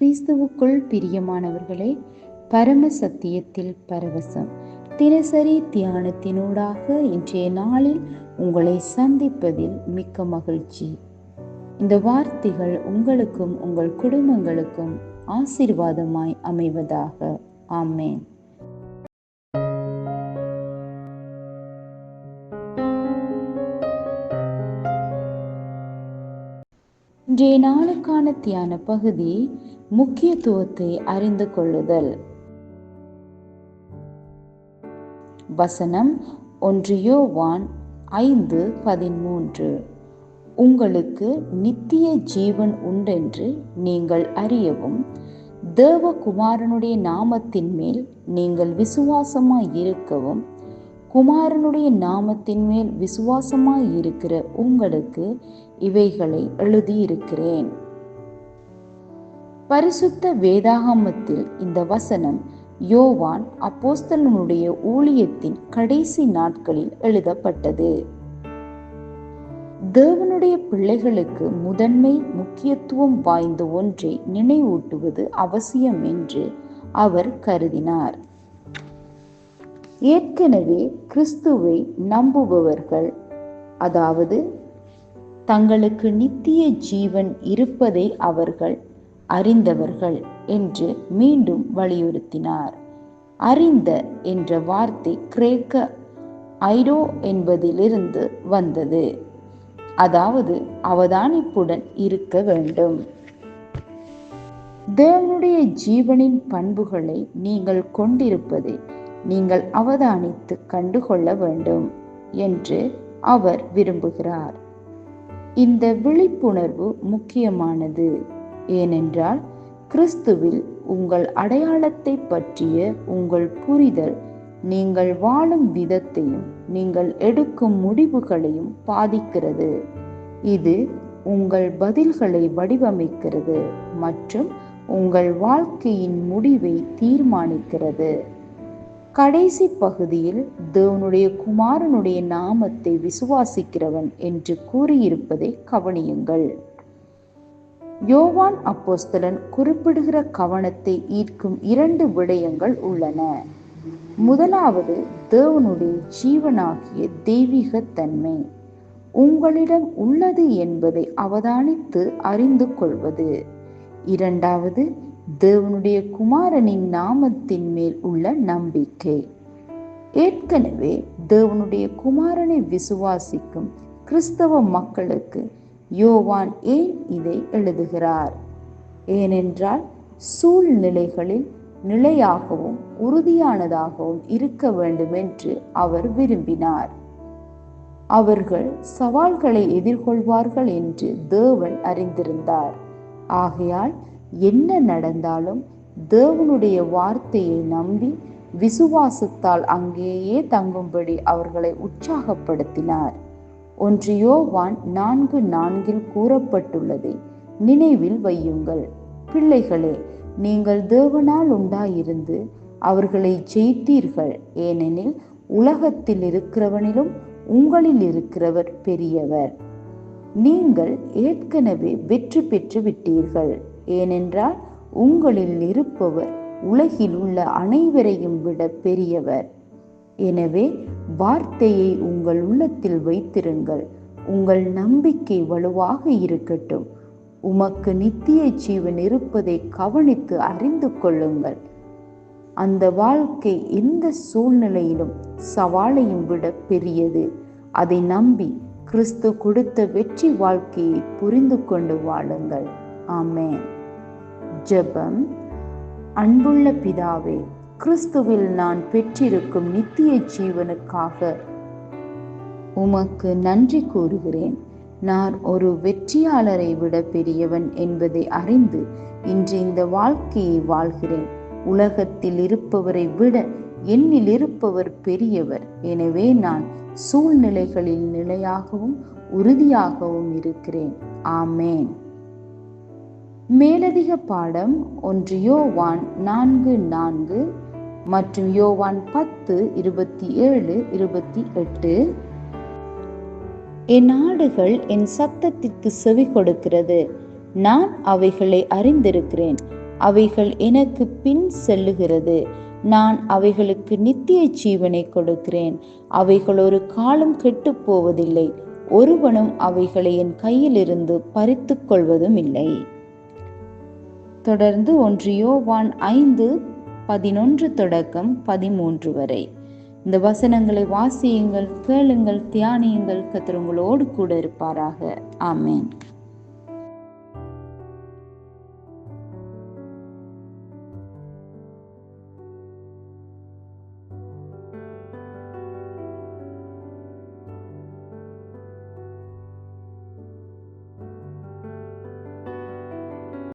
கிறிஸ்துவுக்குள் பிரியமானவர்களே பரம சத்தியத்தில் பரவசம். தினசரி தியானத்தினூடாக இன்றைய நாளில் உங்களை சந்திப்பதில் மிக்க மகிழ்ச்சி. இந்த வார்த்தைகள் உங்களுக்கும் உங்கள் குடும்பங்களுக்கும் ஆசீர்வாதமாய் அமைவதாக. ஆமேன். இன்றைய நாளுக்கான தியான பகுதி முக்கியத்துவத்தை அறிந்து கொள்ளுதல். வசனம் ஒன்றியோ வான் ஐந்து பதிமூன்று. உங்களுக்கு நித்திய ஜீவன் உண்டென்று நீங்கள் அறியவும் தேவகுமாரனுடைய நாமத்தின் மேல் நீங்கள் விசுவாசமாய் இருக்கவும் குமாரனுடைய நாமத்தின் மேல் விசுவாசமாய் இருக்கிற உங்களுக்கு இவைகளை எழுதியிருக்கிறேன். பரிசுத்த வேதாகமத்தில் இந்த வசனம் யோவான் அப்போஸ்தலனுடைய ஊழியத்தின் கடைசி நாட்களில் எழுதப்பட்டது. தேவனுடைய பிள்ளைகளுக்கு முதன்மை முக்கியத்துவம் வாய்ந்த ஒன்றை நினைவூட்டுவது அவசியம் என்று அவர் கருதினார். ஏற்கனவே கிறிஸ்துவை நம்புபவர்கள் அதாவது தங்களுக்கு நித்திய ஜீவன் இருப்பதை அவர்கள் அறிந்தவர்கள் என்று மீண்டும் வலியுறுத்தினார். அறிந்த என்ற வார்த்தை கிரேக்க ஐடோ என்பதிலிருந்து வந்தது. அதாவது அவதானிப்புடன் இருக்க வேண்டும். தேவனுடைய ஜீவனின் பண்புகளை நீங்கள் கொண்டிருப்பதே நீங்கள் அவதானித்து கண்டுகொள்ள வேண்டும் என்று அவர் விரும்புகிறார். இந்த விழிப்புணர்வு முக்கியமானது. ஏனென்றால் கிறிஸ்துவில் உங்கள் அடையாளத்தை பற்றிய உங்கள் புரிதல் நீங்கள் வாழும் விதத்தையும் நீங்கள் எடுக்கும் முடிவுகளையும் பாதிக்கிறது. இது உங்கள் பதில்களை வடிவமைக்கிறது மற்றும் உங்கள் வாழ்க்கையின் முடிவை தீர்மானிக்கிறது. கடைசி பகுதியில் தேவனுடைய குமாரனுடைய நாமத்தை விசுவாசிக்கிறவன் என்று கூறியிருப்பதை கவனியுங்கள். யோவான் அப்போஸ்தலன் குறிப்பிடுகிற கவனத்தை ஈர்க்கும் இரண்டு விடயங்கள் உள்ளன. முதலாவது தேவனுடைய ஜீவனாகிய தெய்வீக தன்மை உங்களிடம் உள்ளது என்பதை அவதானித்து அறிந்து கொள்வது. இரண்டாவது தேவனுடைய குமாரனின் நாமத்தின் மேல் உள்ள நம்பிக்கை. ஏற்கனவே தேவனுடைய குமாரனை விசுவாசிக்கும் கிறிஸ்தவ மக்களுக்கு யோவான் ஏன் இதை எழுதுகிறார்? ஏனென்றால் சூழ்நிலைகளில் நிலையாகவும் உறுதியானதாகவும் இருக்க வேண்டும் என்று அவர் விரும்பினார். அவர்கள் சவால்களை எதிர்கொள்வார்கள் என்று தேவன் அறிந்திருந்தார். ஆகையால் என்ன நடந்தாலும் தேவனுடைய வார்த்தையை நம்பி விசுவாசத்தால் அங்கேயே தங்கும்படி அவர்களை உற்சாகப்படுத்தினார். ஒன்று யோவான் நான்கு நான்கில் கூறப்பட்டுள்ளதை நினைவில் வையுங்கள். பிள்ளைகளே நீங்கள் தேவனால் உண்டாயிருந்து அவர்களை ஜெயித்தீர்கள். ஏனெனில் உலகத்தில் இருக்கிறவனிலும் உங்களில் இருக்கிறவர் பெரியவர். நீங்கள் ஏற்கனவே வெற்றி பெற்று விட்டீர்கள். ஏனென்றால் உங்களில் இருப்பவர் உலகில் உள்ள அனைவரையும் விட பெரியவர். எனவே வார்த்தையை உங்கள் உள்ளத்தில் வைத்திருங்கள். உங்கள் நம்பிக்கை வலுவாக இருக்கட்டும். உமக்கு நித்திய ஜீவன் இருப்பதை கவனித்து அறிந்து கொள்ளுங்கள். அந்த வாழ்க்கை எந்த சூழ்நிலையிலும் சவாலையும் விட பெரியது. அதை நம்பி கிறிஸ்து கொடுத்த வெற்றி வாழ்க்கையை புரிந்து கொண்டு வாழுங்கள். ஆமேன். ஜெபம். அன்புள்ள பிதாவே கிறிஸ்துவில் நான் பெற்றிருக்கும் நித்திய ஜீவனுக்காக உமக்கு நன்றி கூறுகிறேன். நான் ஒரு வெற்றியாளரை விட பெரியவன் என்பதை அறிந்து இன்று இந்த வாழ்க்கையை வாழ்கிறேன். உலகத்தில் இருப்பவரை விட என்னில் இருப்பவர் பெரியவர். எனவே நான் சூழ்நிலைகளில் நிலையாகவும் உறுதியாகவும் இருக்கிறேன். ஆமேன். மேலதிக பாடம் ஒன்று யோவான் நான்கு நான்கு மற்றும் யோவான் பத்து இருபத்தி ஏழு இருபத்தி எட்டு. என் ஆடுகள் என் சத்தத்திற்கு செவி கொடுக்கிறது. நான் அவைகளை அறிந்திருக்கிறேன். அவைகள் எனக்கு பின் செல்லுகிறது. நான் அவைகளுக்கு நித்திய ஜீவனை கொடுக்கிறேன். அவைகள் ஒரு காலம் கெட்டுப் போவதில்லை. ஒருவனும் அவைகளை என் கையிலிருந்து பறித்து கொள்வதும் இல்லை. தொடர்ந்து ஒன்றியோ வான் ஐந்து பதினொன்று தொடக்கம் பதிமூன்று வரை. இந்த வசனங்களை வாசியுங்கள் கேளுங்கள் தியானியுங்கள் கத்திரங்களோடு கூட இருப்பாராக. ஆமேன்.